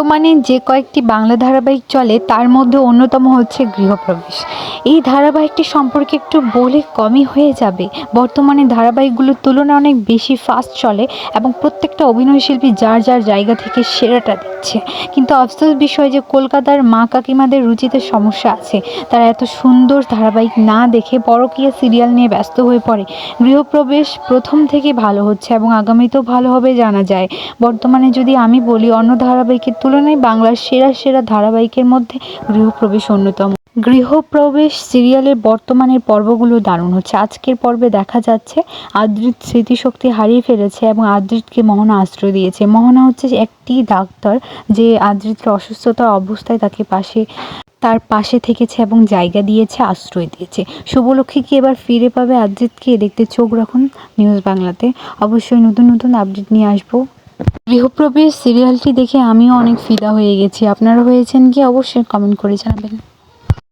বর্তমানে যে কয়েকটি বাংলা ধারাবাহিক চলে, তার মধ্যে অন্যতম হচ্ছে গৃহপ্রবেশ। এই ধারাবাহিকটি সম্পর্কে একটু বলে কমই হয়ে যাবে। বর্তমানে ধারাবাহিকগুলোর তুলনায় অনেক বেশি ফাস্ট চলে এবং প্রত্যেকটা অভিনয়শিল্পী যার যার জায়গা থেকে সেরাটা দিচ্ছে। কিন্তু আফসোস বিষয় যে, কলকাতার মা কাকিমাদের রুচিতে সমস্যা আছে। তারা এত সুন্দর ধারাবাহিক না দেখে পরকীয়া সিরিয়াল নিয়ে ব্যস্ত হয়ে পড়ে। গৃহপ্রবেশ প্রথম থেকে ভালো হচ্ছে এবং আগামীতেও ভালো হবে জানা যায়। বর্তমানে যদি আমি বলি, অন্য ধারাবাহিকের তুলনায় বাংলার সেরা সেরা ধারাবাহিকের মধ্যে গৃহপ্রবেশ অন্যতম। গৃহপ্রবেশ সিরিয়ালের বর্তমানের পর্বগুলো দারুণ হচ্ছে। আজকের পর্বে দেখা যাচ্ছে আদ্রিত স্মৃতিশক্তি হারিয়ে ফেলেছে এবং আদ্রিতকে মোহনা আশ্রয় দিয়েছে। মোহনা হচ্ছে একটি ডাক্তার যে আদ্রিতকে অসুস্থতার অবস্থায় তাকে পাশে, তার পাশে থেকেছে এবং জায়গা দিয়েছে, আশ্রয় দিয়েছে। শুভলক্ষ্মী কি এবার ফিরে পাবে আদ্রিতকে? দেখতে চোখ রাখুন নিউজ বাংলাতে। অবশ্যই নতুন নতুন আপডেট নিয়ে আসব। গৃহপ্রবেশ সিরিয়ালটি দেখে আমিও অনেক ফিদা হয়ে গেছি। আপনারা হয়েছেন কি? অবশ্যই কমেন্ট করে জানাবেন।